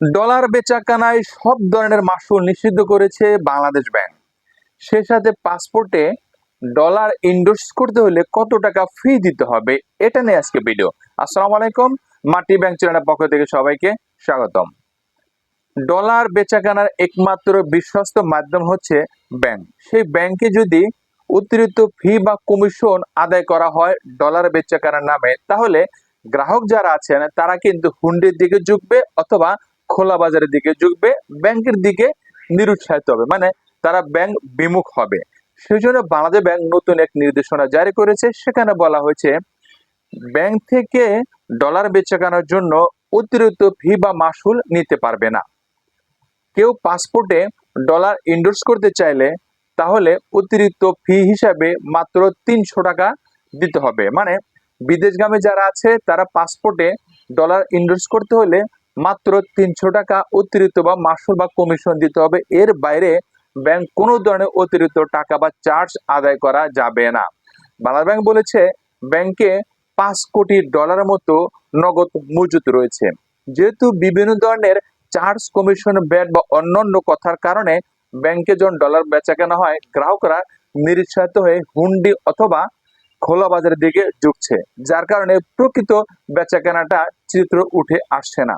Dollar বেচাকেনায় সব ধরনের মাসুল নিষিদ্ধ করেছে বাংলাদেশ ব্যাংক। সে সাথে পাসপোর্টে ডলার ইন্ডোর্স করতে হলে কত টাকা ফি দিতে হবে, এটা নিয়ে আজকে ভিডিও আসসালামু আলাইকুম, মাটি ব্যাংক চ্যানেলের পক্ষ থেকে সবাইকে স্বাগতম। ডলার বেচাকেনার একমাত্র বিশ্বস্ত মাধ্যম হচ্ছে ব্যাংক। সেই ব্যাংকে যদি অতিরিক্ত ফি বা কমিশন আদায় করা হয় ডলার বেচাকেনার নামে, তাহলে গ্রাহক যারা আছেন, তারা কিন্তু হুন্ডির দিকে ঝুঁকবে অথবা খোলা বাজারের দিকে ঝুঁকবে, ব্যাংকের দিকে নিরুৎসাহিত হবে। মানে তারা ব্যাংক বিমুখ হবে। সেই জন্য বাংলাদেশ ব্যাংক নতুন এক নির্দেশনা জারি করেছে। সেখানে বলা হয়েছে, ব্যাংক থেকে ডলার বেচাকেনার জন্য অতিরিক্ত ফি বা মাসুল নিতে পারবে না। কেউ পাসপোর্টে ডলার ইন্ডোর্স করতে চাইলে তাহলে অতিরিক্ত ফি হিসাবে মাত্র তিনশো টাকা দিতে হবে। মানে বিদেশগামী যারা আছে, তারা পাসপোর্টে ডলার ইন্ডোর্স করতে হলে মাত্র তিনশো টাকা অতিরিক্ত বা মাসুল বা কমিশন দিতে হবে। এর বাইরে ব্যাংক কোনো ধরনের অতিরিক্ত টাকা বা চার্জ আদায় করা যাবে না। বাংলা ব্যাংক বলেছে ব্যাংকে পাঁচ কোটি ডলারের মতো নগদ মজুত রয়েছে। যেহেতু বিভিন্ন ধরনের চার্জ কমিশন ব্যাট বা অন্যান্য কথার কারণে ব্যাংকে যখন ডলার বেচা কেনা হয়, গ্রাহকরা নিরুৎসাহিত হয়ে হুন্ডি অথবা খোলা বাজারের দিকে ঝুঁকছে, যার কারণে প্রকৃত বেচা কেনাটা চিত্র উঠে আসছে না।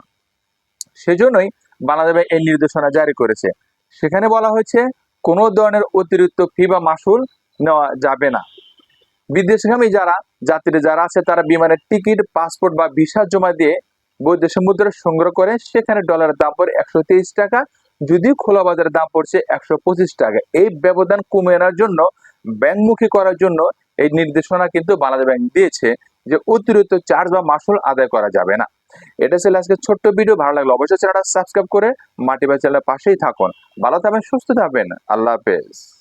সেজন্যই বাংলাদেশ ব্যাংক এই নির্দেশনা জারি করেছে। সেখানে বলা হয়েছে, কোনো ধরনের অতিরিক্ত ফি বা মাসুল নেওয়া যাবে না। বিদেশগামী যারা, যাত্রী যারা আছে, তারা বিমানের টিকিট, পাসপোর্ট বা ভিসা জমা দিয়ে বৈদেশিক মুদ্রা সংগ্রহ করে, সেখানে ডলারের দাম পড়ে একশো তেইশ টাকা, যদিও খোলা বাজারের দাম পড়ছে একশো পঁচিশ টাকা। এই ব্যবধান কমে আনার জন্য, ব্যাংকমুখী করার জন্য এই নির্দেশনা কিন্তু বাংলাদেশ ব্যাংক দিয়েছে যে অতিরিক্ত চার্জ বা মাসুল আদায় করা যাবে না। এটা ছিল আজকে ছোট্ট ভিডিও, ভালো লাগল অবশ্যই চ্যানেলটা সাবস্ক্রাইব করে মাটি বা চ্যানেলের পাশেই থাকুন। ভালো থাকবেন, সুস্থ থাকবেন। আল্লাহ হাফেজ।